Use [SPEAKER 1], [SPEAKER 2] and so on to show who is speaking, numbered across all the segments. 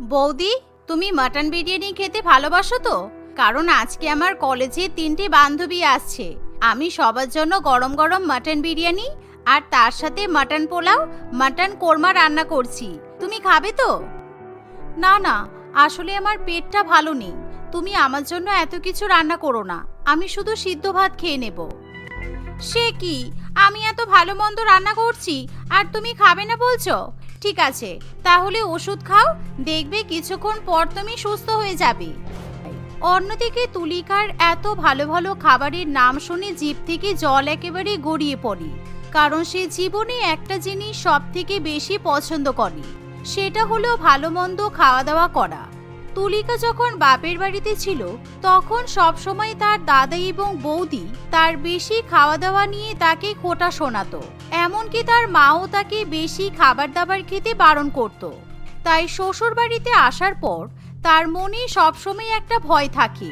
[SPEAKER 1] বৌদি, তুমি মাটন বিরিয়ানি খেতে ভালোবাসো তো? কারণ আজকে আমার কলেজে তিনটি বান্ধবী আসছে। আমি সবার জন্য গরম গরম মাটন বিরিয়ানি আর তার সাথে মাটন পোলাও, মাটন কোরমা রান্না করছি। তুমি খাবে তো? না না, আসলে আমার পেটটা ভালো নেই। তুমি আমার জন্য এত কিছু রান্না করো না। আমি শুধু সিদ্ধ ভাত খেয়ে নেব। সে কি? আমি এত ভালো মন্দ রান্না করছি আর তুমি খাবে না বলছো? ঠিক আছে। তাহলে ওষুধ খাও, দেখবে কিছুক্ষণ পর তুমি সুস্থ হয়ে যাবে। অন্যদিকে তুলিকার এত ভালো ভালো খাবারের নাম শুনে জীব থেকে জল একেবারে গড়িয়ে পড়ে, কারণ সে জীবনে একটা জিনিস সব থেকে বেশি পছন্দ করে। সেটা হলো ভালো মন্দ খাওয়া দাওয়া করা। তুলিকা যখন বাপের বাড়িতে ছিল, তখন সব সময় তার দাদা এবং বৌদি তার বেশি খাওয়া দাওয়া নিয়ে তাকে খোটা শোনাতো। এমনকি তার মাও তাকে বেশি খাবার দাবার খেতে বারণ করত। তাই শ্বশুর বাড়িতে আসার পর তার মনে সবসময় একটা ভয় থাকে।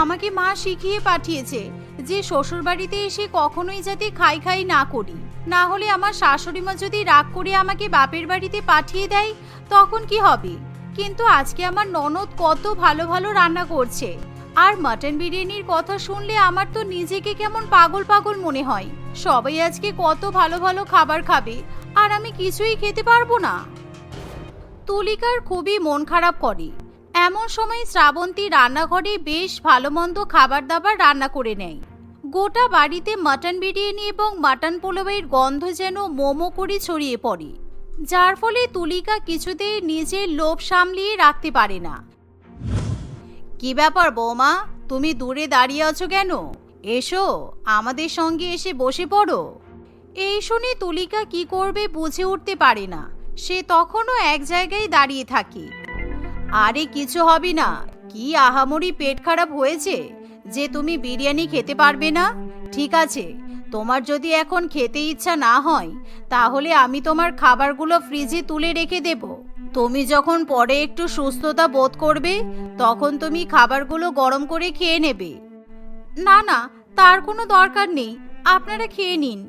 [SPEAKER 1] আমাকে মা শিখিয়ে পাঠিয়েছে যে শ্বশুর বাড়িতে এসে কখনোই যাতে খাই খাই না করি। না হলে আমার শাশুড়ি মা যদি রাগ করে আমাকে বাপের বাড়িতে পাঠিয়ে দেয়, তখন কি হবে? কিন্তু আজকে আমার ননদ কত ভালো ভালো রান্না করছে। আর মাটন বিরিয়ানির কথা শুনলে আমার তো নিজেকে কেমন পাগল পাগল মনে হয়। সবাই আজকে কত ভালো ভালো খাবার খাবে, আর আমি কিছুই খেতে পারব না। তুলিকার খুবই মন খারাপ করে। এমন সময় শ্রাবন্তী রান্নাঘরে বেশ ভালো মন্দ খাবার দাবার রান্না করে নেয়। গোটা বাড়িতে মাটন বিরিয়ানি এবং মাটন পোলাওয়ের গন্ধ যেন মোমো করে ছড়িয়ে পড়ে। যার ফলে তুলিকা কিছুতেই নিজের লোভ সামলিয়ে রাখতে পারে না। কি ব্যাপার বৌমা? তুমি দূরে দাঁড়িয়ে আছো কেন? এসো, আমাদের সঙ্গে এসে বসে পড়ো। এই শুনে তুলিকা কি করবে বুঝে উঠতে পারে না। সে তখনও এক জায়গায় দাঁড়িয়ে থাকে। আরে কিছু হবে না। কি আহামরি পেট খারাপ হয়েছে যে তুমি বিরিয়ানি খেতে পারবে না? ঠিক আছে তোমার যদি এখন খেতে ইচ্ছা না হয়, তাহলে আমি তোমার খাবারগুলো ফ্রিজে তুলে রেখে দেব। তুমি যখন পরে একটু সুস্থতা বোধ করবে, তখন তুমি খাবারগুলো গরম করে খেয়ে নেবে। না না, তার কোনো দরকার নেই, আপনারা খেয়ে নিন।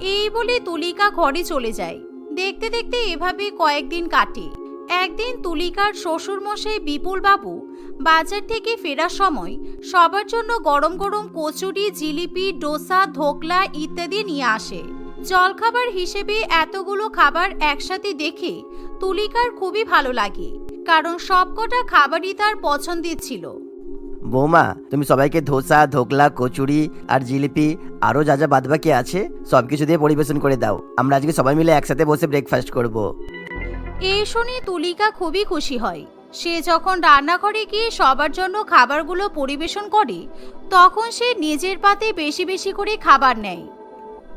[SPEAKER 1] এই বলে তুলিকা ঘরে চলে যায়। দেখতে দেখতে এভাবে কয়েকদিন কাটে। একদিন তুলিকার শ্বশুর মশাই বিপুল বাবু বাজার থেকে ফেরার সময় সবার জন্য গরম গরম কচুরি জিলিপি ডোসা ধোকলা ইত্যাদি নিয়ে আসে। জলখাবার হিসেবে এতগুলো খাবার একসাথে দেখে তুলিকার খুবই ভালো লাগে কারণ সবকটা খাবারই তার পছন্দের ছিল।
[SPEAKER 2] বৌমা তুমি সবাইকে ধোসা ধোকলা কচুরি আর জিলিপি আরও যা যা বাদবাকি আছে সব কিছু দিয়ে পরিবেশন করে দাও। আমরা আজকে সবাই মিলে একসাথে বসে ব্রেকফাস্ট করব।
[SPEAKER 1] এই শুনে তুলিকা খুবই খুশি হয়। সে যখন রান্নাঘরে গিয়ে সবার জন্য খাবারগুলো পরিবেশন করে, তখন সে নিজের পাতে বেশি বেশি করে খাবার নেয়।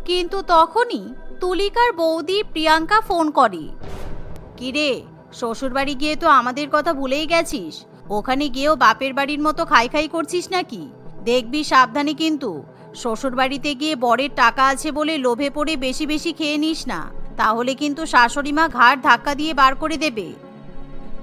[SPEAKER 1] কিন্তু তখনই তুলিকার বৌদি প্রিয়াঙ্কা ফোন করে। কিরে, শ্বশুরবাড়ি গিয়ে তো আমাদের কথা ভুলেই গেছিস। ওখানে গিয়েও বাপের বাড়ির মতো খাই খাই করছিস নাকি? দেখবি সাবধানে কিন্তু। শ্বশুর বাড়িতে গিয়ে বরের টাকা আছে বলে লোভে পড়ে বেশি বেশি খেয়ে নিস না। তাহলে কিন্তু শাশুড়ি মা ঘাড় ধাক্কা দিয়ে বার করে দেবে।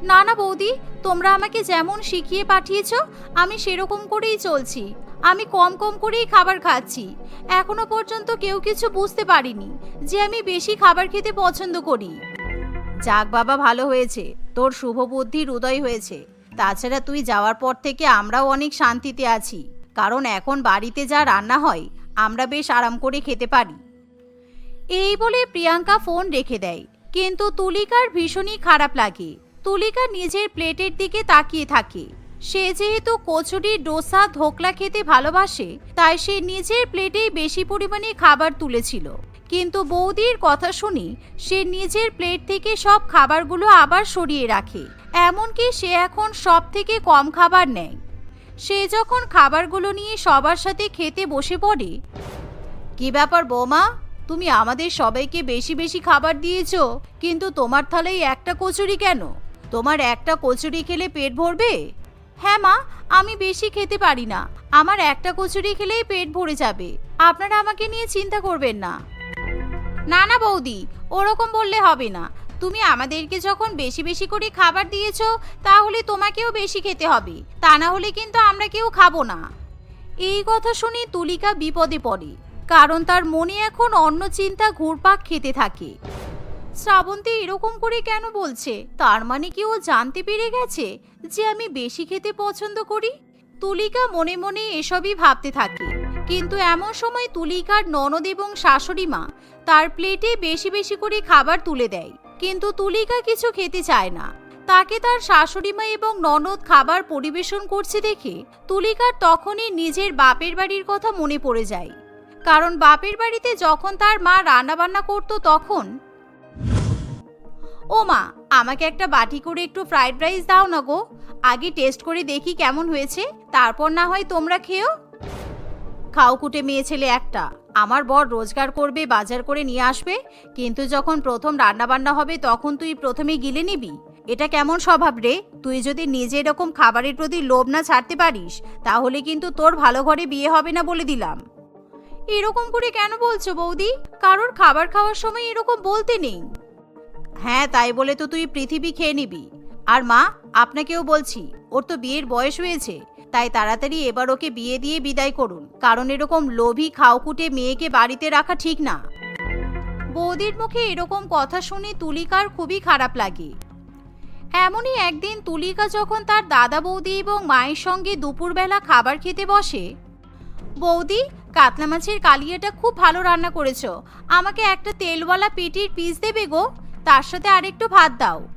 [SPEAKER 1] না না বৌদি, তোমরা আমাকে যেমন শিখিয়ে পাঠিয়েছ, আমি সেরকম করেই চলছি। আমি কম কম করেই খাবার খাচ্ছি। এখনও পর্যন্ত কেউ কিছু বুঝতে পারিনি যে আমি বেশি খাবার খেতে পছন্দ করি। যাক বাবা, ভালো হয়েছে। তোর শুভ বুদ্ধির উদয় হয়েছে। তাছাড়া তুই যাওয়ার পর থেকে আমরাও অনেক শান্তিতে আছি। কারণ এখন বাড়িতে যা রান্না হয়, আমরা বেশ আরাম করে খেতে পারি। এই বলে প্রিয়াঙ্কা ফোন রেখে দেয়। কিন্তু তুলিকার ভীষণই খারাপ লাগে। তুলিকা নিজের প্লেটের দিকে তাকিয়ে থাকে। সে যেহেতু কচুরি, ডোসা, ধোকলা খেতে ভালোবাসে, তাই সে নিজের প্লেটেই বেশি পরিমাণে খাবার তুলেছিল। কিন্তু বৌদির কথা শুনে সে নিজের প্লেট থেকে সব খাবারগুলো আবার সরিয়ে রাখে। এমনকি সে এখন সব থেকে কম খাবার নেয়। সে যখন খাবারগুলো নিয়ে সবার সাথে খেতে বসে পড়ে, কি ব্যাপার বৌমা? তুমি আমাদের সবাইকে বেশি বেশি খাবার দিয়েছ, কিন্তু তোমার থালায় একটা কচুরি কেন? তোমার একটা কচুরি খেলে পেট ভরবে? হ্যাঁ মা, আমি বেশি খেতে পারি না। আমার একটা কচুরি খেলেই পেট ভরে যাবে। আপনারা আমাকে নিয়ে চিন্তা করবেন না। না না বৌদি, ওরকম বললে হবে না। তুমি আমাদেরকে যখন বেশি বেশি করে খাবার দিয়েছ, তাহলে তোমাকেও বেশি খেতে হবে। তা না হলে কিন্তু আমরা কেউ খাব না। এই কথা শুনে তুলিকা বিপদে পড়ে, কারণ তার মনে এখন অন্য চিন্তা ঘুরপাক খেতে থাকে। শ্রাবন্তী এরকম করে কেন বলছে? তার মানে কি ও জানতে পেরে গেছে যে আমি বেশি খেতে পছন্দ করি? তুলিকা মনে মনে এসবই ভাবতে থাকে। কিন্তু এমন সময় তুলিকার ননদ এবং শাশুড়ি মা তার প্লেটে বেশি বেশি করে খাবার তুলে দেয়। কিন্তু তুলিকা কিছু খেতে চায় না। তাকে তার শাশুড়ি মা এবং ননদ খাবার পরিবেশন করছে দেখে তুলিকার তখনই নিজের বাপের বাড়ির কথা মনে পড়ে যায়। কারণ বাপের বাড়িতে যখন তার মা রান্নাবান্না করতো তখন ও মা, আমাকে একটা বাটি করে একটু ফ্রাইড রাইস দাও না গো। আগে টেস্ট করে দেখি কেমন হয়েছে, তারপর না হয় তোমরা খেও। খাও কুটে মেয়ে ছেলে একটা, আমার বর রোজগার করবে, বাজার করে নিয়ে আসবে, কিন্তু যখন প্রথম রান্নাবান্না হবে তখন তুই প্রথমে গিলে নিবি। এটা কেমন স্বভাব রে? তুই যদি নিজে এরকম খাবারের প্রতি লোভ না ছাড়তে পারিস, তাহলে কিন্তু তোর ভালো ঘরে বিয়ে হবে না বলে দিলাম। এরকম করে কেন বলছো বৌদি? কারোর খাবার খাওয়ার সময় এরকম বলতে নেই। হ্যাঁ তাই বলে তো তুই পৃথিবী খেয়ে নিবি। আর মা, আপনাকেও বলছি, ওর তো বিয়ের বয়স হয়েছে, তাই তাড়াতাড়ি এবার ওকে বিয়ে দিয়ে বিদায় করুন। কারণ এরকম লোভী, খাওকুটে মেয়েকে বাড়িতে রাখা ঠিক না। বৌদির মুখে এরকম কথা শুনে তুলিকার খুবই খারাপ লাগে। এমনই একদিন তুলিকা যখন তার দাদা বৌদি এবং মায়ের সঙ্গে দুপুরবেলা খাবার খেতে বসে, বৌদি, কাতলা মাছের কালিয়াটা খুব ভালো রান্না করেছ, আমাকে একটা তেলওয়ালা পেটির পিস দেবে গো? তার সাথে আরেকটু ভাত দাও।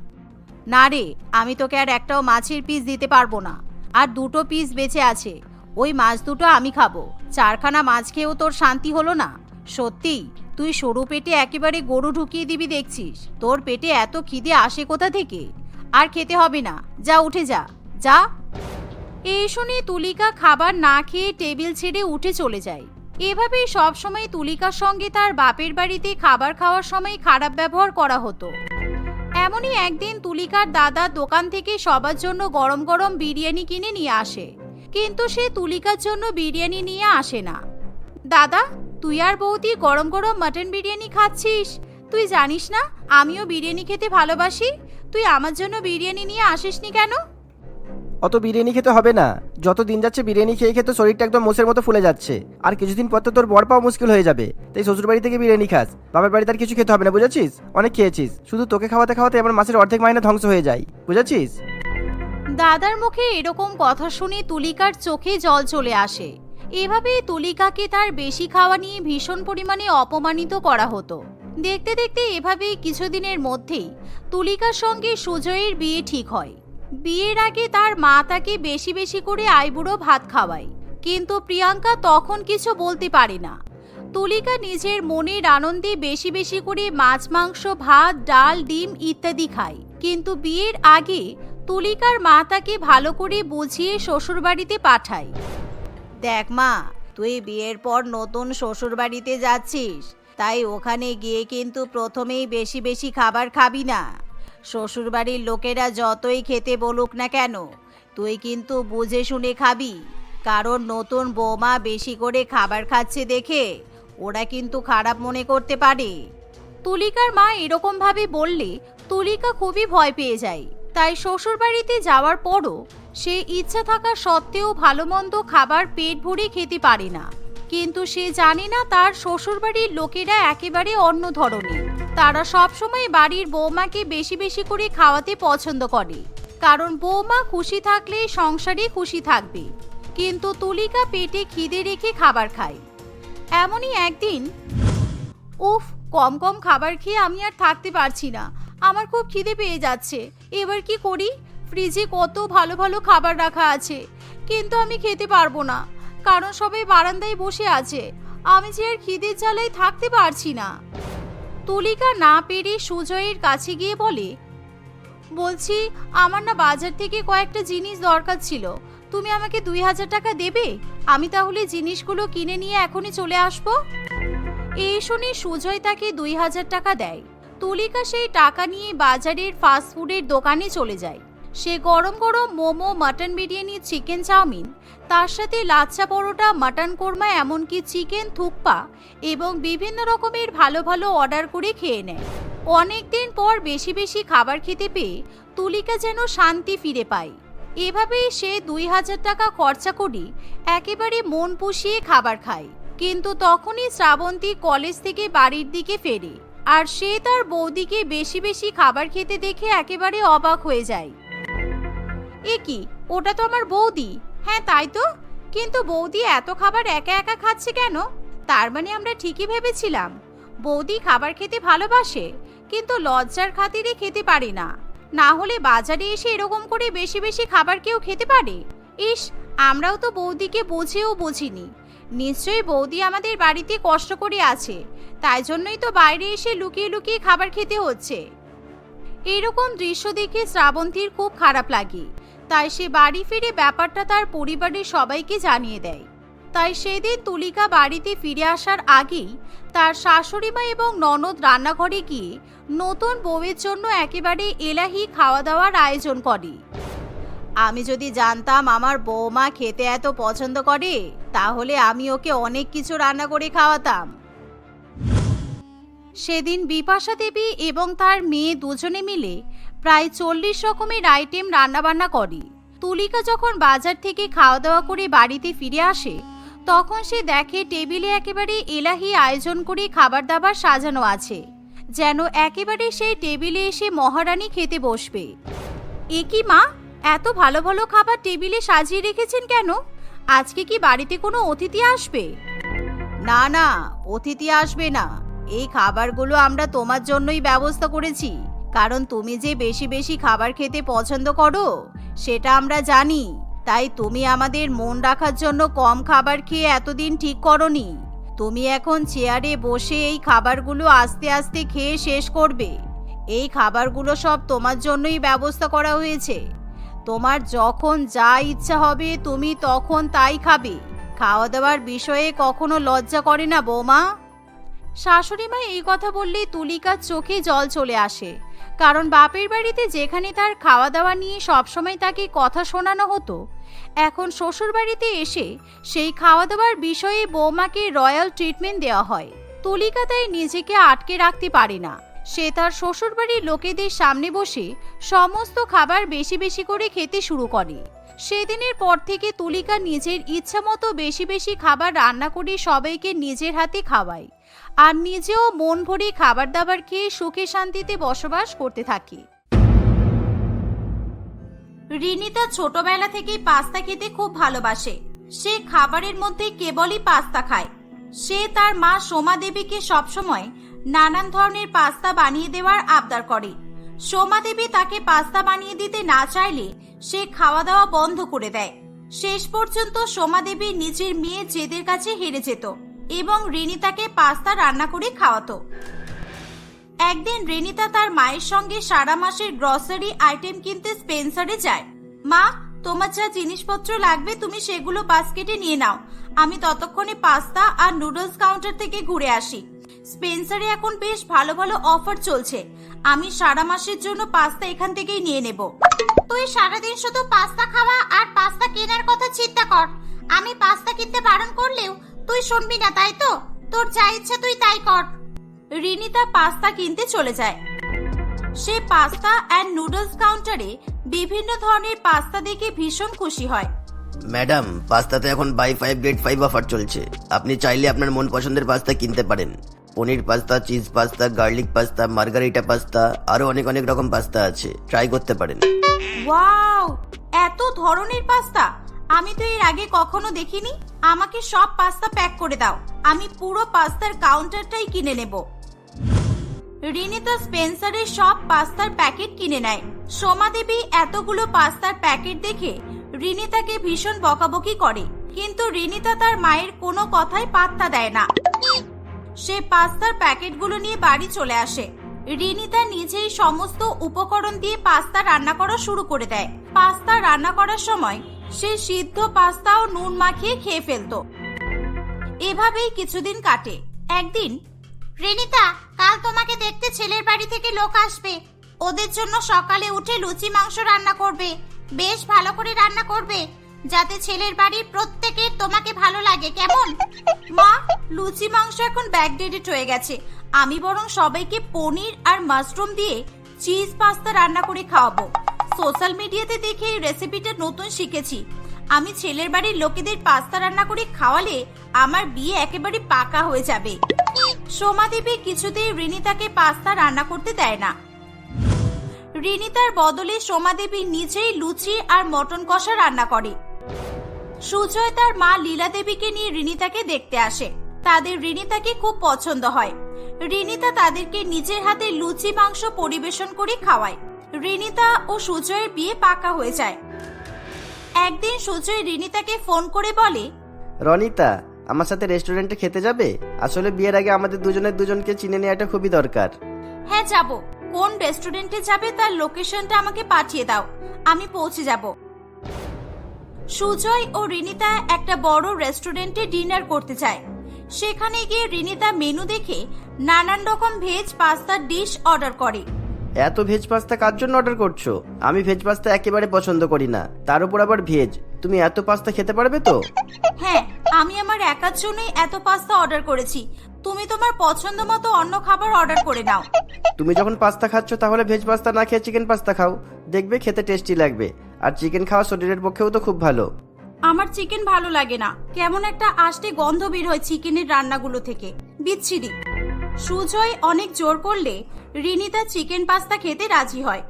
[SPEAKER 1] না রে, আমি তোকে আর একটাও মাছের পিস দিতে পারব না। আর দুটো পিস বেঁচে আছে। ওই মাছ দুটো আমি খাব। চারখানা মাছ খেয়েও তোর শান্তি হলো না। সত্যি, তুই সরু পেটে একেবারে গরু ঢুকিয়ে দিবি দেখছিস। তোর পেটে এত খিদে আসে কোথা থেকে? আর খেতে হবে না। যা, উঠে যা। যা। এই শুনে তুলিকা খাবার না খেয়ে টেবিল ছেড়ে উঠে চলে যায়। এভাবেই সবসময় তুলিকার সঙ্গে তার বাপের বাড়িতে খাবার খাওয়ার সময় খারাপ ব্যবহার করা হতো। এমনই একদিন তুলিকার দাদা দোকান থেকে সবার জন্য গরম গরম বিরিয়ানি কিনে নিয়ে আসে। কিন্তু সে তুলিকার জন্য বিরিয়ানি নিয়ে আসে না। দাদা, তুই আর বৌদি গরম গরম মাটন বিরিয়ানি খাচ্ছিস? তুই জানিস না, আমিও বিরিয়ানি খেতে ভালোবাসি। তুই আমার জন্য বিরিয়ানি নিয়ে আসিসনি কেন?
[SPEAKER 2] অত বিরিয়ানি খেতে হবে না। যত দিন যাচ্ছে বিরিয়ানি খেয়ে খেতে শরীরটা একদম মোষের মতো ফুলে যাচ্ছে। আর কিছুদিন পর তো তোর বর পাওয়া মুশকিল হয়ে যাবে। তাই শ্বশুর বাড়ি থেকে বিরিয়ানি খাস। বাবার বাড়িতে আর কিছু খেতে হবে না, বুঝেছিস? অনেক খেয়েছিস। শুধু তোকে খাওয়াতে খাওয়াতে আমার মাসের অর্ধেক মাইনে ধ্বংস হয়ে যায়। বুঝেছিস?
[SPEAKER 1] দাদার মুখে এরকম কথা শুনে তুলিকার চোখে জল চলে আসে। এভাবে তুলিকাকে তার বেশি খাওয়া নিয়ে ভীষণ পরিমাণে অপমানিত করা হতো। দেখতে দেখতে এভাবেই কিছুদিনের মধ্যেই তুলিকার সঙ্গে সুজয়ের বিয়ে ঠিক হয়। বিয়ের আগে তার মা তাকে বেশি বেশি করে আইবুড়ো ভাত খাওয়ায়, কিন্তু প্রিয়াঙ্কা তখন কিছু বলতে পারে না। তুলিকা নিজের মনের আনন্দে বেশি বেশি করে মাছ, মাংস, ভাত, ডাল, ডিম ইত্যাদি খায়, কিন্তু বিয়ের আগে তুলিকার মা তাকে ভালো করে বুঝিয়ে শ্বশুরবাড়িতে পাঠায়। দেখ মা, তুই বিয়ের পর নতুন শ্বশুরবাড়িতে যাচ্ছিস, তাই ওখানে গিয়ে কিন্তু প্রথমেই বেশি বেশি খাবার খাবি না। শ্বশুরবাড়ির লোকেরা যতই খেতে বলুক না কেন, তুই কিন্তু বুঝে শুনে খাবি। কারণ নতুন বৌমা বেশি করে খাবার খাচ্ছে দেখে ওরা কিন্তু খারাপ মনে করতে পারে। তুলিকার মা এরকম ভাবে বললে, তুলিকা খুবই ভয় পেয়ে যায়। তাই শ্বশুরবাড়িতে যাওয়ার পরও সে ইচ্ছা থাকা সত্ত্বেও ভালো মন্দ খাবার পেট ভরে খেতে পারে না। কিন্তু সে জানে না তার শ্বশুরবাড়ির লোকেরা একেবারে অন্য ধরনের। তারা সবসময় বাড়ির বৌমাকে বেশি বেশি করে খাওয়াতে পছন্দ করে। কারণ বৌমা খুশি থাকলে সংসারে খুশি থাকবে। কিন্তু তুলিকা পেটে খিদে রেখে খাবার খায়। এমনই একদিন, উফ, কম কম খাবার খেয়ে আমি আর থাকতে পারছি না। আমার খুব খিদে পেয়ে যাচ্ছে। এবার কি করি? ফ্রিজে কত ভালো ভালো খাবার রাখা আছে। কিন্তু আমি খেতে পারব না। কারণ সবাই বারান্দায় বসে আছে। আমি যে আর খিদের জ্বালায় থাকতে পারছি না। তুলিকা না পেরে সুজয়ের কাছে গিয়ে বলে, বলছি, আমার না বাজার থেকে কয়েকটা জিনিস দরকার ছিল। তুমি আমাকে দুই হাজার টাকা দেবে? আমি তাহলে জিনিসগুলো কিনে নিয়ে এখনই চলে আসব? এই শুনে সুজয় তাকে দুই হাজার টাকা দেয়। তুলিকা সেই টাকা নিয়ে বাজারের ফাস্টফুডের দোকানে চলে যায়। সে গরম গরম momo mutton biryani chicken chowmein তার সাথে লাচ্চা পরোটা, মাটন কোরমা, এমনকি চিকেন থুকপা এবং বিভিন্ন রকমের ভালো ভালো অর্ডার করে খেয়ে নেয়। অনেকদিন পর বেশি বেশি খাবার খেতে পেয়ে তুলিকা যেন শান্তি ফিরে পায়। এভাবেই সে দুই হাজার টাকা খরচা করে একেবারে মন পুষিয়ে খাবার খায়। কিন্তু তখনই শ্রাবন্তী কলেজ থেকে বাড়ির দিকে ফেরে আর সে তার বৌদিকে বেশি বেশি খাবার খেতে দেখে একেবারে অবাক হয়ে যায়। এ কি ওটা তো আমার বৌদি। হ্যাঁ তাই তো। কিন্তু বৌদি এত খাবার একা একা খাচ্ছে কেন? তার মানে আমরা ঠিকই ভেবেছিলাম। বৌদি খাবার খেতে ভালোবাসে, কিন্তু লজ্জার খাতিরে খেতে পারে না। না হলে বাজারে এসে এরকম করে বেশি বেশি খাবার কেউ খেতে পারে? ইস, আমরাও তো বৌদিকে বোঝেও বুঝিনি। নিশ্চয়ই বৌদি আমাদের বাড়িতে কষ্ট করে আছে, তাই জন্যই তো বাইরে এসে লুকিয়ে লুকিয়ে খাবার খেতে হচ্ছে। এরকম দৃশ্য দেখে শ্রাবন্তীর খুব খারাপ লাগে। তাই সে বাড়ি ফিরে ব্যাপারটা তার পরিবারের সবাইকে জানিয়ে দেয়। তাই সেদিন তুলিকা বাড়িতে ফিরে আসার আগেই তার শাশুড়িমা এবং ননদ রান্নাঘরে গিয়ে নতুন বউয়ের জন্য একেবারে এলাহি খাওয়া দাওয়ার আয়োজন করে। আমি যদি জানতাম আমার বৌমা খেতে এত পছন্দ করে, তাহলে আমি ওকে অনেক কিছু রান্না করে খাওয়াতাম। সেদিন বিপাশা দেবী এবং তার মেয়ে দুজনে মিলে প্রায় চল্লিশ রকমের আইটেম রান্নাবান্না করে। তুলিকা যখন বাজার থেকে খাওয়া দাওয়া করে বাড়িতে ফিরে আসে, তখন সে দেখে টেবিলে একেবারে এলাহি আয়োজন করে খাবার দাবার সাজানো আছে, যেন একেবারে সেই টেবিলে এসে মহারানী খেতে বসবে। এ কি মা, এত ভালো ভালো খাবার টেবিলে সাজিয়ে রেখেছেন কেন? আজকে কি বাড়িতে কোনো অতিথি আসবে? না না, অতিথি আসবে না। এই খাবারগুলো আমরা তোমার জন্যই ব্যবস্থা করেছি। কারণ তুমি যে বেশি বেশি খাবার খেতে পছন্দ করো, সেটা আমরা জানি। তাই তুমি আমাদের মন রাখার জন্য কম খাবার খেয়ে এতদিন ঠিক করনি। তুমি এখন চেয়ারে বসে এই খাবারগুলো আস্তে আস্তে খেয়ে শেষ করবে। এই খাবারগুলো সব তোমার জন্যই ব্যবস্থা করা হয়েছে। তোমার যখন যা ইচ্ছা হবে, তুমি তখন তাই খাবে। খাওয়া দাওয়ার বিষয়ে কখনো লজ্জা করে না, বৌমা। শাশুড়িমা এই কথা বললে তুলিকার চোখে জল চলে আসে। কারণ বাপের বাড়িতে যেখানে তার খাওয়া দাওয়া নিয়ে সবসময় তাকে কথা শোনানো হতো, এখন শ্বশুর বাড়িতে এসে সেই খাওয়া দাওয়ার বিষয়ে বৌমাকে রয়্যাল ট্রিটমেন্ট দেওয়া হয়। তুলিকা তাই নিজেকে আটকে রাখতে পারে না। সে তার শ্বশুরবাড়ির লোকেদের সামনে বসে সমস্ত খাবার বেশি বেশি করে খেতে শুরু করে। সেদিনের পর থেকে তুলিকা নিজের ইচ্ছা মতো বেশি বেশি খাবার রান্না করে সবাইকে নিজের হাতে খাওয়ায়। আর নিজেও মন ভরে খাবার দাবার খেয়ে সুখে শান্তিতে বসবাস করতে থাকে। রিনিতা ছোটবেলা থেকেই পাস্তা খেতে খুব ভালোবাসে। সে খাবারের মধ্যে কেবলই পাস্তা খায়। সে তার মা সোমা দেবীকে সবসময় নানান ধরনের পাস্তা বানিয়ে দেওয়ার আবদার করে। সোমা দেবী তাকে পাস্তা বানিয়ে দিতে না চাইলে সে খাওয়া দাওয়া বন্ধ করে দেয়। শেষ পর্যন্ত সোমা দেবী নিজের মেয়ে জেদের কাছে হেরে যেত। এবং রিনিতাকে পাস্তা রান্না করে খাওয়াতো। একদিন রেনিতা তার মায়ের সঙ্গে সারা মাসের গ্রসারি আইটেম কিনতে স্পেন্সারে যায়। মা, তোমার যা জিনিসপত্র লাগবে তুমি সেগুলো বাস্কেটে নিয়ে নাও। আমি ততক্ষণে পাস্তা আর নুডলস কাউন্টার থেকে ঘুরে আসি। স্পেন্সারে এখন বেশ ভালো ভালো অফার চলছে। আমি সারা মাসের জন্য পাস্তা এখান থেকেই নিয়ে নেব। তুই সারাদিন শুধু পাস্তা খাওয়া আর পাস্তা কেনার কথা চিন্তা কর। আমি পাস্তা কিনতে বারণ করলেও তুই শুনবি না তাই তো? তোর যা ইচ্ছা তুই তাই কর। রিনিতা পাস্তা কিনতে চলে যায়। সে পাস্তা অ্যান্ড নুডলস কাউন্টারে বিভিন্ন ধরনের পাস্তা দেখে ভীষণ খুশি হয়।
[SPEAKER 3] ম্যাডাম পাস্তাতে এখন buy five get five offer চলছে। আপনি চাইলে আপনার মন পছন্দের পাস্তা কিনতে পারেন। Paneer pasta cheese pasta garlic pasta margherita pasta আরও অনেক অনেক রকম পাস্তা আছে। ট্রাই করতে পারেন।
[SPEAKER 1] ওয়াও এত ধরনের পাস্তা! আমি তো এর আগে কখনো দেখিনি। আমাকে সব পাস্তা প্যাক করে দাও। আমি পুরো পাস্তার কাউন্টারটাই কিনে নেব। রিনিতা স্পেন্সারের সব পাস্তার প্যাকেট কিনে নেয়। সোমা দেবী এতগুলো পাস্তার প্যাকেট দেখে রিনিতাকে ভীষণ বকাবকি করে। কিন্তু রিনিতা তার মায়ের কোনো কথাই পাত্তা দেয় না। সে পাস্তার প্যাকেটগুলো নিয়ে বাড়ি চলে আসে। রিনিতা নিজেই সমস্ত উপকরণ দিয়ে পাস্তা রান্না করা শুরু করে দেয়। পাস্তা রান্না করার সময় সে সিদ্ধ পাস্তা ও নুন মাখিয়ে খেয়ে ফেলতো। এভাবেই কিছুদিন কাটে। একদিন, রেনিতা, কাল তোমাকে দেখতে ছেলের বাড়ি থেকে লোক আসবে। ওদের জন্য সকালে উঠে লুচি, মাংস রান্না করবে। বেশ ভালো করে রান্না করবে, যাতে ছেলের বাড়ির প্রত্যেকের তোমাকে ভালো লাগে। কেমন? মা, লুচি, মাংস এখন ব্যাকডেটেড হয়ে গেছে। আমি বরং সবাইকে পনির আর মাশরুম দিয়ে চিজ পাস্তা রান্না করে খাওয়াবো। সোশ্যাল মিডিয়াতে দেখে এই রেসিপিটা নতুন শিখেছি। আমি ছেলের বাড়ির লোকেদের পাস্তা রান্না করে খাওয়ালে আমার বিয়ে একেবারে পাকা হয়ে যাবে।
[SPEAKER 4] সোমা দেবী কিছুতেই রিনিতাকে পাস্তা রান্না করতে দেয় না। রিনিতার বদলে সোমা দেবী নিজেই লুচি আর মটন কষা রান্না করে। সুজয় তার মা লীলা দেবীকে নিয়ে রিনিতাকে দেখতে আসে। তাদের রিনিতাকে খুব পছন্দ হয়। রিনিতা তাদেরকে নিজের হাতে লুচি মাংস পরিবেশন করে খাওয়ায়। রিনিতা ও সুজয়ের বিয়ে পাকা হয়ে যায়। একদিন সুজয় রিনিতাকে ফোন করে বলে
[SPEAKER 2] রনিতা আমার সাথে রেস্টুরেন্টে খেতে যাবে? আসলে বিয়ের আগে আমাদের দুজনের দুজনকে চিনে নেওয়াটা খুবই দরকার।
[SPEAKER 4] হ্যাঁ যাব। কোন রেস্টুরেন্টে যাবে তার লোকেশনটা আমাকে পাঠিয়ে দাও। আমি পৌঁছে যাব। সুজয় ও রিনিতা একটা বড় রেস্টুরেন্টে ডিনার করতে যায়। সেখানে গিয়ে রিনিতা মেনু দেখে নানান রকম ভেজ পাস্তার ডিশ অর্ডার করে।
[SPEAKER 2] এত ভেজ পাস্তা কার জন্য অর্ডার করছ? আমি ভেজ পাস্তা একেবারে পছন্দ করি না। তার উপর আবার ভেজ তুমি এত পাস্তা খেতে পারবে তো?
[SPEAKER 4] হ্যাঁ আমি আমার একার জন্যই এত পাস্তা অর্ডার করেছি। তুমি তোমার পছন্দ মতো অন্য খাবার অর্ডার করে নাও।
[SPEAKER 2] তুমি যখন পাস্তা খাচ্ছ তাহলে ভেজ পাস্তা না খেয়ে চিকেন পাস্তা খাও। দেখবে খেতে টেস্টি লাগবে। আর চিকেন খাওয়া শরীরের পক্ষেও তো খুব ভালো।
[SPEAKER 4] আমার চিকেন ভালো লাগে না। কেমন একটা আষ্টে গন্ধ বের হয় চিকেনের রান্নাগুলো থেকে। বিচ্ছিরি। সুজয় অনেক জোর করলে রিনিতা চিকেন পাস্তা খেতে রাজি হয়।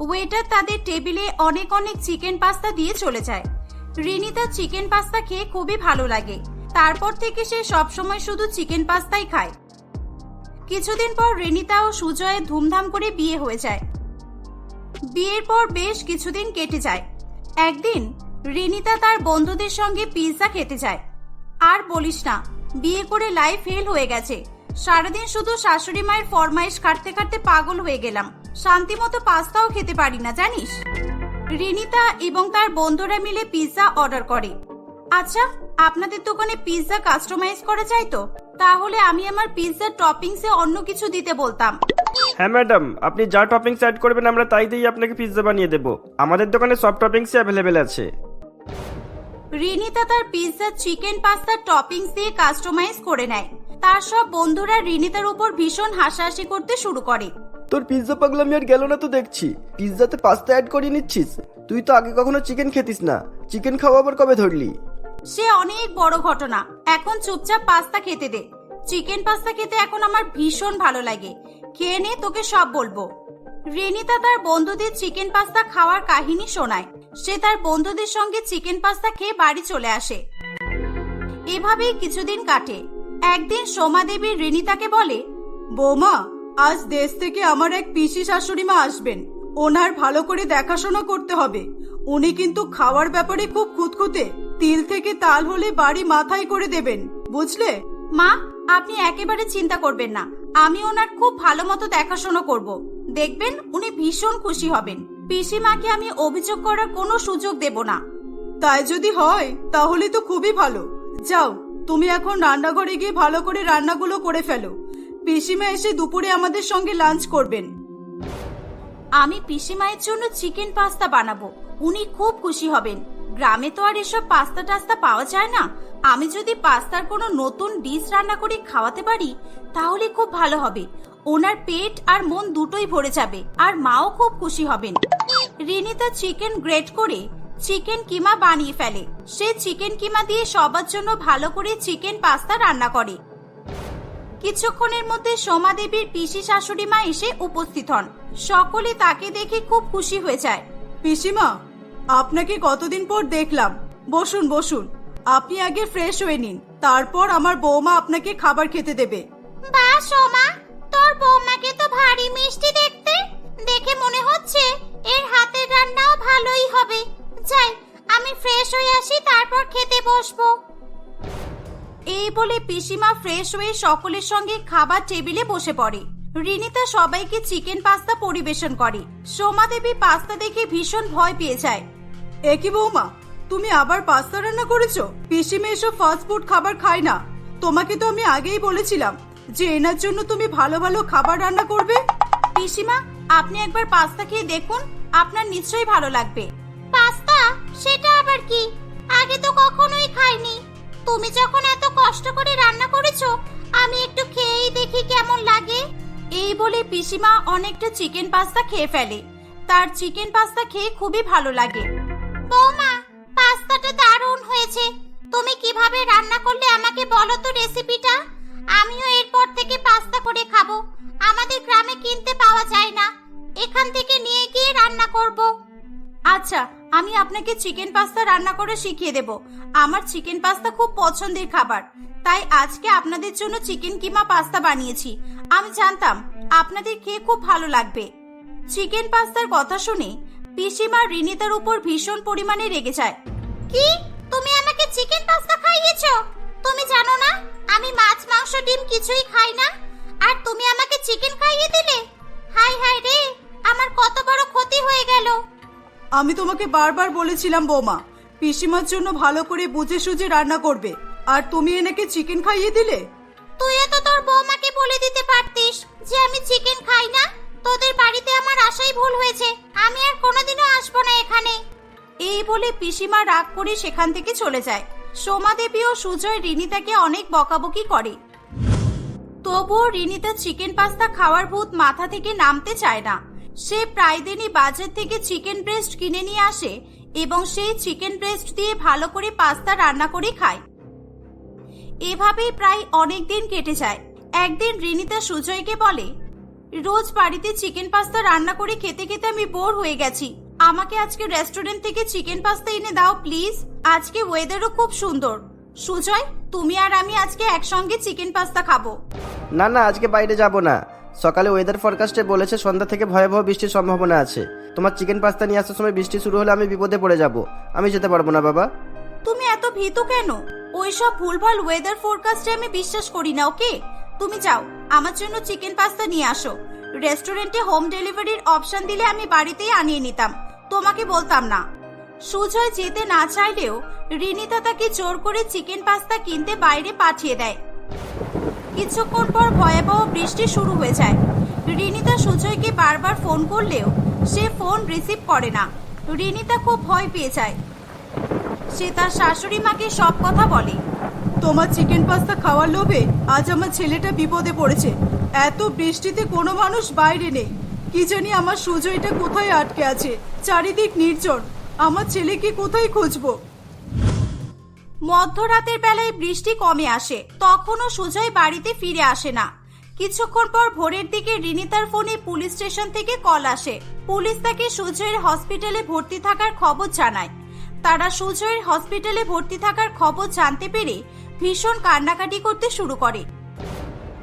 [SPEAKER 4] ওয়েটার তাদের টেবিলে অনেক অনেক চিকেন পাস্তা দিয়ে চলে যায়। রিনিতা চিকেন পাস্তা খেয়ে খুবই ভালো লাগে। তারপর থেকে সে সবসময় শুধু চিকেন পাস্তাই খায়। কিছুদিন পর রিনিতা ও সুজয়ের ধুমধাম করে বিয়ে হয়ে যায়। বিয়ের পর বেশ কিছুদিন কেটে যায়। একদিন রিনিতা তার বন্ধুদের সঙ্গে পিৎজা খেতে যায়। আর বলিস না, বিয়ে করে লাইফ ফেল হয়ে গেছে। সারাদিন শুধু শাশুড়ি মায়ের ফরমাইশ কাটতে কাটতে পাগল হয়ে গেলাম। শান্তি মতো পাস্তাও খেতে পারি না জানিস? রিনিতা এবং তার বন্ধুরা মিলে পিৎজা অর্ডার করে। আচ্ছা আপনাদের দোকানে পিৎজা কাস্টমাইজ করা যায় তো? তাহলে আমি আমার পিৎজার টপিংসে অন্য কিছু দিতে বলতাম।
[SPEAKER 2] হ্যাঁ ম্যাডাম আপনি যা টপিংস অ্যাড করবেন আমরা তাই দিয়েই আপনাকে পিৎজা বানিয়ে দেবো। আমাদের দোকানে সব টপিংসই অ্যাভেলেবেল আছে।
[SPEAKER 4] রিনিতা তার পিৎজা চিকেন পাস্তার টপিংস দিয়ে কাস্টমাইজ করে নেয়। তার সব বন্ধুরা রিনিতার উপর ভীষণ হাসাহাসি করতে শুরু করে।
[SPEAKER 2] তোর পিৎজা পাগলামি আর গেল না তো দেখছি। পিৎজাতে পাস্তা অ্যাড করিয়ে নিচ্ছিস? তুই তো আগে কখনো চিকেন খেতিস না। চিকেন খাওয়া আবার কবে ধরলি?
[SPEAKER 4] সে অনেক বড় ঘটনা। এখন চুপচাপ পাস্তা খেতে দে। চিকেন পাস্তা খেতে এখন আমার ভীষণ ভালো লাগে। খেয়ে নে তোকে সব বলব। রেনিতা তার বন্ধুদের চিকেন পাস্তা খাওয়ার কাহিনী শোনায়। সে তার বন্ধুদের সঙ্গে চিকেন পাস্তা খেয়ে বাড়ি চলে আসে। এভাবেই কিছুদিন কাটে। একদিন সোমা দেবী রেনিতাকে বলে বৌমা আজ দেশ থেকে আমার এক পিসি শাশুড়ি মা আসবেন। ওনার ভালো করে দেখাশোনা করতে হবে। উনি কিন্তু খাওয়ার ব্যাপারে খুব খুঁতখুঁতে। তিল থেকে তাল হলে বাড়ি মাথায় করে দেবেন বুঝলে? মা আপনি একেবারে চিন্তা করবেন না। আমি ওনার খুব ভালো মতো দেখাশোনা করব। দেখবেন উনি ভীষণ খুশি হবেন। পিসিমাকে আমি অভিযোগ করার কোনো সুযোগ দেব না। তাই যদি হয় তাহলে তো খুবই ভালো। যাও তুমি এখন রান্নাঘরে গিয়ে ভালো করে রান্নাগুলো করে ফেলো। পিসিমা এসে দুপুরে আমাদের সঙ্গে লাঞ্চ করবেন। আমি পিসিমায়ের জন্য চিকেন পাস্তা বানাবো। উনি খুব খুশি হবেন। গ্রামে তো আর এসব পাস্তা টাস্তা পাওয়া যায় না। আমি যদি পাস্তার কোনো নতুন ডিশ রান্না করে খাওয়াতে পারি, তাহলে খুব ভালো হবে। ওনার পেট আর মন দুটোই ভরে যাবে, আর মাও খুব খুশি হবেন। রিনি রিনিতা চিকেন গ্রেট করে চিকেন কিমা বানিয়ে ফেলে। সে চিকেন কিমা দিয়ে সবার জন্য ভালো করে চিকেন পাস্তা রান্না করে। কিছুক্ষণের মধ্যে সোমা দেবীর পিসি শাশুড়ি মা এসে উপস্থিত হন। সকলে তাকে দেখে খুব খুশি হয়ে যায়। পিসিমা আপনাকে কতদিন পর দেখলাম। বসুন বসুন। আপনি আগে ফ্রেশ হয়ে নিন। তারপর আমার বৌমা আপনাকে খাবার খেতে দেবে। বা সোমা তোর বৌমাকে তো ভারী মিষ্টি দেখতে। দেখে মনে হচ্ছে এর হাতের রান্নাও ভালোই হবে। যাই, আমি ফ্রেশ হয়ে আসি, তারপর খেতে বসবো। এই বলে পিসিমা ফ্রেশ হয়ে সকলের সঙ্গে খাবার টেবিলে বসে পড়ে। রিনিতা সবাইকে চিকেন পাস্তা পরিবেশন করে। সোমা দেবী পাস্তা দেখে ভীষণ ভয় পেয়ে যায়। একই বৌমা, তুমি আবার পাস্তা রান্না করেছ? পিসিমা এসব ফাস্ট ফুড খাবার খায় না। তোমাকে তো আমি আগেই বলেছিলাম যে এনার জন্য তুমি ভালো ভালো খাবার রান্না করবে। পিসিমা, আপনি একবার পাস্তা খেয়ে দেখুন, আপনার নিশ্চয়ই ভালো লাগবে। সেটা আবার কি? আগে তো কখনোই খাইনি। তুমি যখন এত কষ্ট করে রান্না করেছ, আমি একটু খেয়েই দেখি কেমন লাগে। এই বলে পিসিমা অনেকটা চিকেন পাস্তা খেয়ে ফেলে। তার চিকেন পাস্তা খেয়ে খুবই ভালো লাগে। বৌমা, পাস্তাটা দারুণ হয়েছে। তুমি কীভাবে রান্না করলে আমাকে বলো তো রেসিপিটা? আমিও এরপর থেকে পাস্তা করে খাব। আমাদের গ্রামে কিনতে পাওয়া যায় না। এখান থেকে নিয়ে গিয়ে রান্না করব। আচ্ছা আমি আপনাকে চিকেন পাস্তা রান্না করে শিখিয়ে দেব। আমার চিকেন পাস্তা খুব পছন্দের খাবার। তাই আজকে আপনাদের জন্য চিকেন কিমা পাস্তা বানিয়েছি। আমি জানতাম আপনাদের খেয়ে খুব ভালো লাগবে। চিকেন পাস্তার কথা শুনে পিসিমা রিনিতার উপর ভীষণ পরিমাণে রেগে যায়। কি? তুমি আমাকে চিকেন পাস্তা খাইয়েছো? তুমি জানো না, আমি মাছ, মাংস, ডিম কিছুই খাই না। আর তুমি আমাকে চিকেন খাইয়ে দিলে? হাই হাই রে, আমার কত বড় ক্ষতি হয়ে গেল।
[SPEAKER 5] আমি তোমাকে বারবার বলেছিলাম বৌমা পিসিমার জন্য ভালো করে বুঝে সুঝে রান্না করবে। আর তুমি এনেকে চিকেন খাইয়ে দিলে?
[SPEAKER 4] তুই তো তোর বৌমাকে বলে দিতে পারতিস যে আমি চিকেন খাই না? তোদের বাড়িতে আমার আসাই ভুল হয়েছে। আমি আর কোনোদিনও আসব না এখানে। এই বলে পিসিমা রাগ করে সেখান থেকে চলে যায়। সোমা দেবী ও সুজয় রিনিতাকে অনেক বকাবকি করে। তবুও রিনিতা চিকেন পাস্তা খাওয়ার ভূত মাথা থেকে নামতে চায় না। সে প্রায় দিনই বাজার থেকে চিকেন ব্রেস্ট কিনে নিয়ে আসে এবং সেই চিকেন ব্রেস্ট দিয়ে ভালো করে পাস্তা রান্না করে খায়। এভাবেই প্রায় অনেক দিন কেটে যায়। একদিন রিনিতা সুজয়কে বলে, রোজ বাড়িতে চিকেন পাস্তা রান্না করে খেতে খেতে আমি বোর হয়ে গেছি। আমাকে আজকে রেস্টুরেন্ট থেকে চিকেন পাস্তা এনে দাও, প্লিজ। আজকে ওয়েদারও খুব সুন্দর। সুজয়, তুমি আর আমি আজকে একসঙ্গে চিকেন পাস্তা খাব।
[SPEAKER 6] না না, আজকে বাইরে যাব না। সকালে ওয়েদার ফরকাস্টে বলেছে সন্ধ্যা থেকে ভয়াবহ বৃষ্টির সম্ভাবনা আছে। তোমার চিকেন পাস্তা নিয়ে আসার সময় বৃষ্টি শুরু হলে আমি বিপদে পড়ে যাব। আমি যেতে পারব না, বাবা।
[SPEAKER 4] তুমি এত ভীতু কেন? ওইসব ভুলভাল ওয়েদার ফোরকাস্টে আমি বিশ্বাস করি না, ওকে? তুমি যাও, আমার জন্য চিকেন পাস্তা নিয়ে আসো। রেস্টুরেন্টে হোম ডেলিভারির অপশন দিলে আমি বাড়িতেই আনিয়ে নিতাম। তোমাকে বলতাম না। সুজয় যেতে না চাইলেও রিনিতা তাকে জোর করে চিকেন পাস্তা কিনতে বাইরে পাঠিয়ে দেয়। কিছুক্ষণ পর ভয়াবহ বৃষ্টি শুরু হয়ে যায়। রিনিতা সুজয়কে বারবার ফোন করলেও সে ফোন রিসিভ করে না। রিনিতা খুব ভয় পেয়ে যায়। সে তার শাশুড়ি মাকে সব কথা বলে।
[SPEAKER 5] তোমার চিকেন পাস্তা খাওয়ার লোভে আজ আমার ছেলেটা বিপদে পড়েছে। এত বৃষ্টিতে কোনো মানুষ বাইরে নেই। কি জানি আমার সুজয়টা কোথায় আটকে আছে। চারিদিক নির্জন। আমার ছেলেকে কোথায় খুঁজবো?
[SPEAKER 4] মধ্যরাতের বেলায় বৃষ্টি কমে আসে, তখনও সুজয় বাড়িতে ফিরে আসে না। কিছুক্ষণ পর ভোরের দিকে রিনিতার ফোনে পুলিশ স্টেশন থেকে কল আসে। পুলিশ তাকে সুজয়ের হসপিটালে ভর্তি থাকার খবর জানায়। তারা সুজয়ের হসপিটালে ভর্তি থাকার খবর জানতে পেরে ভীষণ কান্নাকাটি করতে শুরু করে।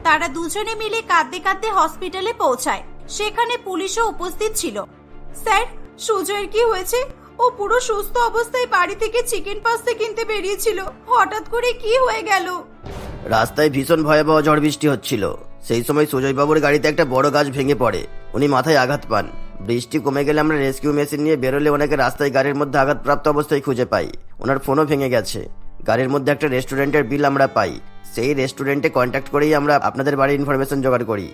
[SPEAKER 4] তারা দুজনে মিলে কাঁদতে কাঁদতে হসপিটালে পৌঁছায়। সেখানে পুলিশও উপস্থিত ছিল।
[SPEAKER 5] স্যার, সুজয়ের কি হয়েছে? ও পুরো সুস্থ অবস্থায় বাড়ি থেকে চিকেন পাস্তা কিনতে বেরিয়েছিল। হঠাৎ করে কি হয়ে গেল?
[SPEAKER 2] রাস্তায় ভীষণ ভয়াবহ ঝড় বৃষ্টি হচ্ছিল। সেই সময় সুজয়বাবুর গাড়িতে একটা বড় গাছ ভেঙে পড়ে। উনি মাথায় আঘাত পান। বৃষ্টি কমে গেলে আমরা রেস্কিউ মেশিন নিয়ে বেরোলে ওনাকে রাস্তায় গাড়ির মধ্যে আঘাতপ্রাপ্ত অবস্থায় খুঁজে পাই। ওনার ফোনও ভেঙে গেছে। গাড়ির মধ্যে একটা রেস্টুরেন্টের বিল আমরা পাই। সেই রেস্টুরেন্টে কন্ট্যাক্ট করেই আমরা আপনাদের বাড়ির ইনফরমেশন জোগাড় করি।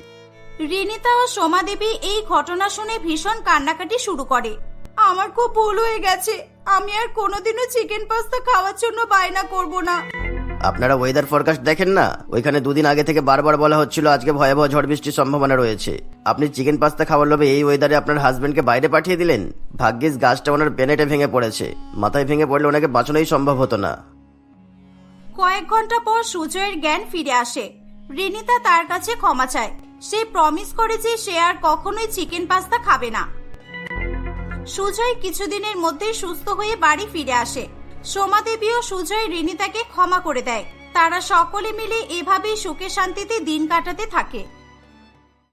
[SPEAKER 4] রিনিতা ও সোমা দেবী এই ঘটনা শুনে ভীষণ কান্নাকাটি শুরু করে।
[SPEAKER 5] আমার খুব ভুল হয়ে গেছে। আমি আর কোনোদিনও চিকেন পাস্তা খাওয়ার জন্য বায়না করব না।
[SPEAKER 2] আপনারা ওয়েদার ফরকাস্ট দেখেন না? ওইখানে দুদিন আগে থেকে বারবার বলা হচ্ছিল আজকে ভয়াবহ ঝড় বৃষ্টির সম্ভাবনা রয়েছে। আপনি চিকেন পাস্তা খাওয়ার লোভে এই ওয়েদারে আপনার হাজবেন্ডকে বাইরে পাঠিয়ে দিলেন? ভাগ্যিস গাছটা ওনার বেনেটে ভেঙে পড়েছে। মাথায় ভেঙে পড়লে ওনাকে বাঁচানোই সম্ভব হতো না।
[SPEAKER 4] কয়েক ঘণ্টা পর সুজয়ের জ্ঞান ফিরে আসে। রিনিতা তার কাছে ক্ষমা চায়। সে প্রমিস করে যে সে আর কখনোই চিকেন পাস্তা খাবে না। সুজয় কিছুদিনের মধ্যে সুস্থ হয়ে বাড়ি ফিরে আসে। সোমা দেবী ও সুজয় রিনিতাকে ক্ষমা করে দেয়। তারা সকলে মিলে এভাবেই সুখে শান্তিতে দিন কাটাতে থাকে।